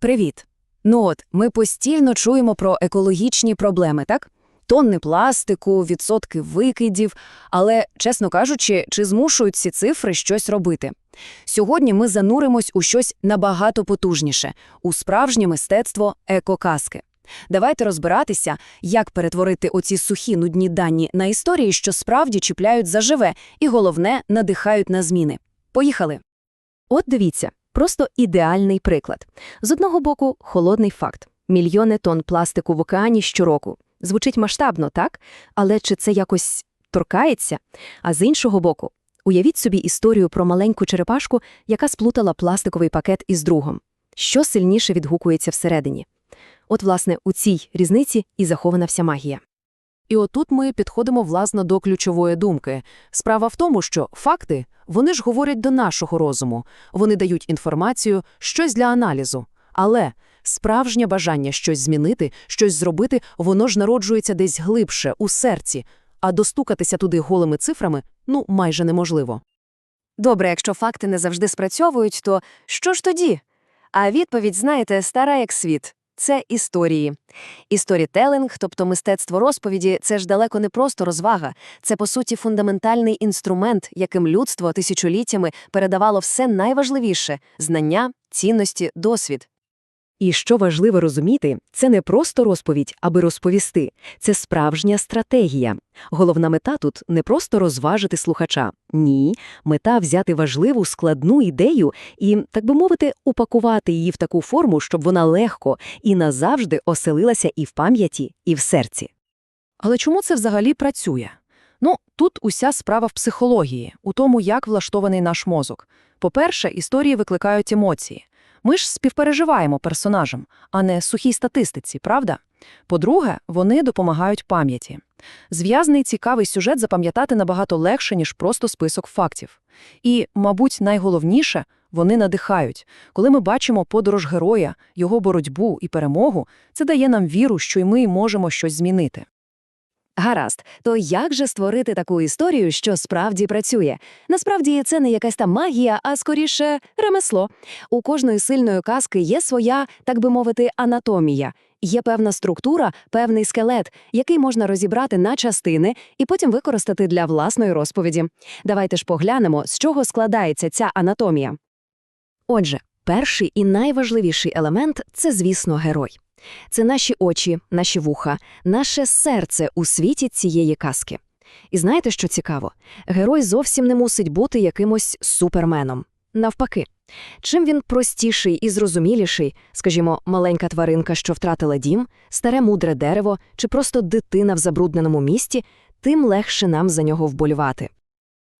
Привіт. Ну от, ми постійно чуємо про екологічні проблеми, так? Тонни пластику, відсотки викидів, але, чесно кажучи, чи змушують ці цифри щось робити? Сьогодні ми зануримось у щось набагато потужніше – у справжнє мистецтво екоказки. Давайте розбиратися, як перетворити оці сухі нудні дані на історії, що справді чіпляють заживе і, головне, надихають на зміни. Поїхали! От дивіться, просто ідеальний приклад. З одного боку, холодний факт. Мільйони тонн пластику в океані щороку. Звучить масштабно, так? Але чи це якось торкається? А з іншого боку, уявіть собі історію про маленьку черепашку, яка сплутала пластиковий пакет із другом. Що сильніше відгукується всередині? От, власне, у цій різниці і захована вся магія. І отут ми підходимо власне до ключової думки. Справа в тому, що факти, вони ж говорять до нашого розуму, вони дають інформацію, щось для аналізу. Але справжнє бажання щось змінити, щось зробити, воно ж народжується десь глибше, у серці, а достукатися туди голими цифрами, ну, майже неможливо. Добре, якщо факти не завжди спрацьовують, то що ж тоді? А відповідь, знаєте, стара як світ. Це історії. Історітелинг, тобто мистецтво розповіді, це ж далеко не просто розвага. Це, по суті, фундаментальний інструмент, яким людство тисячоліттями передавало все найважливіше – знання, цінності, досвід. І що важливо розуміти, це не просто розповідь, аби розповісти. Це справжня стратегія. Головна мета тут не просто розважити слухача. Ні, мета взяти важливу складну ідею і, так би мовити, упакувати її в таку форму, щоб вона легко і назавжди оселилася і в пам'яті, і в серці. Але чому це взагалі працює? Ну, тут уся справа в психології, у тому, як влаштований наш мозок. По-перше, історії викликають емоції. Ми ж співпереживаємо персонажам, а не сухій статистиці, правда? По-друге, вони допомагають пам'яті. Зв'язний цікавий сюжет запам'ятати набагато легше, ніж просто список фактів. І, мабуть, найголовніше – вони надихають. Коли ми бачимо подорож героя, його боротьбу і перемогу, це дає нам віру, що й ми можемо щось змінити. Гаразд, то як же створити таку історію, що справді працює? Насправді це не якась там магія, а скоріше ремесло. У кожної сильної казки є своя, так би мовити, анатомія. Є певна структура, певний скелет, який можна розібрати на частини і потім використати для власної розповіді. Давайте ж поглянемо, з чого складається ця анатомія. Отже, перший і найважливіший елемент це, звісно, герой. Це наші очі, наші вуха, наше серце у світі цієї казки. І знаєте, що цікаво? Герой зовсім не мусить бути якимось суперменом. Навпаки, чим він простіший і зрозуміліший, скажімо, маленька тваринка, що втратила дім, старе мудре дерево чи просто дитина в забрудненому місті, тим легше нам за нього вболювати.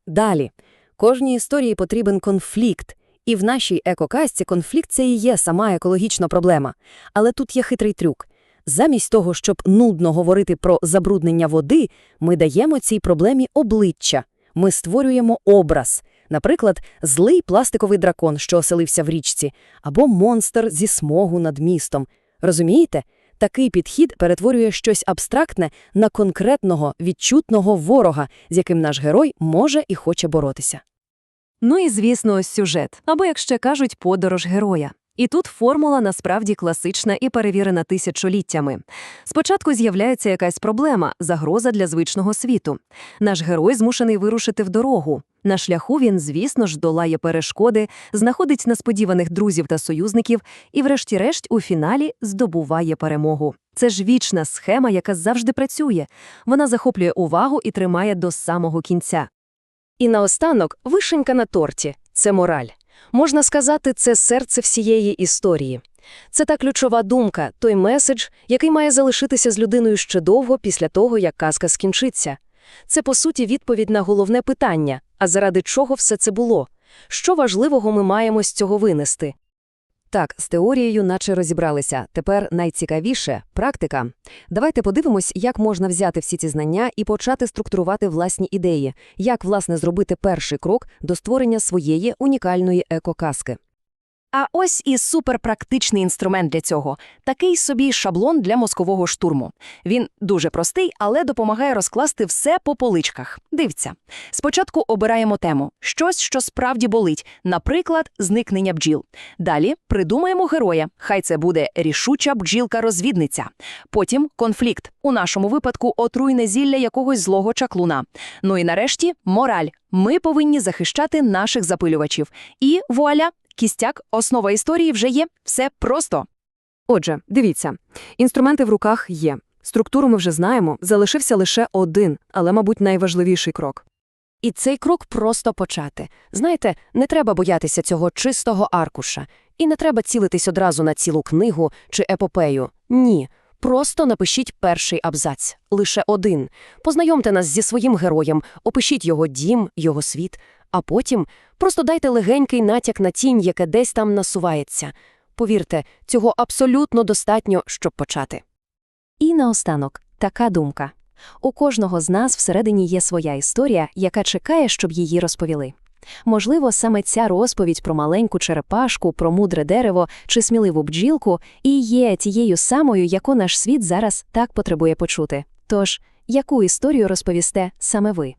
Далі. Кожній історії потрібен конфлікт. І в нашій екоказці конфлікт це і є сама екологічна проблема. Але тут є хитрий трюк. Замість того, щоб нудно говорити про забруднення води, ми даємо цій проблемі обличчя. Ми створюємо образ. Наприклад, злий пластиковий дракон, що оселився в річці, або монстр зі смогу над містом. Розумієте? Такий підхід перетворює щось абстрактне на конкретного, відчутного ворога, з яким наш герой може і хоче боротися. Ну і, звісно, ось сюжет, або, як ще кажуть, подорож героя. І тут формула насправді класична і перевірена тисячоліттями. Спочатку з'являється якась проблема, загроза для звичного світу. Наш герой змушений вирушити в дорогу. На шляху він, звісно ж, долає перешкоди, знаходить несподіваних друзів та союзників і, врешті-решт, у фіналі здобуває перемогу. Це ж вічна схема, яка завжди працює. Вона захоплює увагу і тримає до самого кінця. І наостанок вишенька на торті – це мораль. Можна сказати, це серце всієї історії. Це та ключова думка, той меседж, який має залишитися з людиною ще довго після того, як казка скінчиться. Це, по суті, відповідь на головне питання – а заради чого все це було? Що важливого ми маємо з цього винести? Так, з теорією наче розібралися. Тепер найцікавіше – практика. Давайте подивимось, як можна взяти всі ці знання і почати структурувати власні ідеї, як, власне, зробити перший крок до створення своєї унікальної екоказки. А ось і суперпрактичний інструмент для цього – такий собі шаблон для мозкового штурму. Він дуже простий, але допомагає розкласти все по поличках. Дивіться. Спочатку обираємо тему – щось, що справді болить, наприклад, зникнення бджіл. Далі придумаємо героя, хай це буде рішуча бджілка-розвідниця. Потім конфлікт, у нашому випадку отруйне зілля якогось злого чаклуна. Ну і нарешті мораль. Ми повинні захищати наших запилювачів. І вуаля, кістяк, основа історії вже є. Все просто. Отже, дивіться, інструменти в руках є. Структуру ми вже знаємо, залишився лише один, але, мабуть, найважливіший крок. І цей крок просто почати. Знаєте, не треба боятися цього чистого аркуша. І не треба цілитись одразу на цілу книгу чи епопею. Ні. Просто напишіть перший абзац. Лише один. Познайомте нас зі своїм героєм, опишіть його дім, його світ, а потім просто дайте легенький натяк на тінь, яке десь там насувається. Повірте, цього абсолютно достатньо, щоб почати. І наостанок, така думка. У кожного з нас всередині є своя історія, яка чекає, щоб її розповіли. Можливо, саме ця розповідь про маленьку черепашку, про мудре дерево чи сміливу бджілку і є тією самою, яку наш світ зараз так потребує почути. Тож, яку історію розповісте саме ви?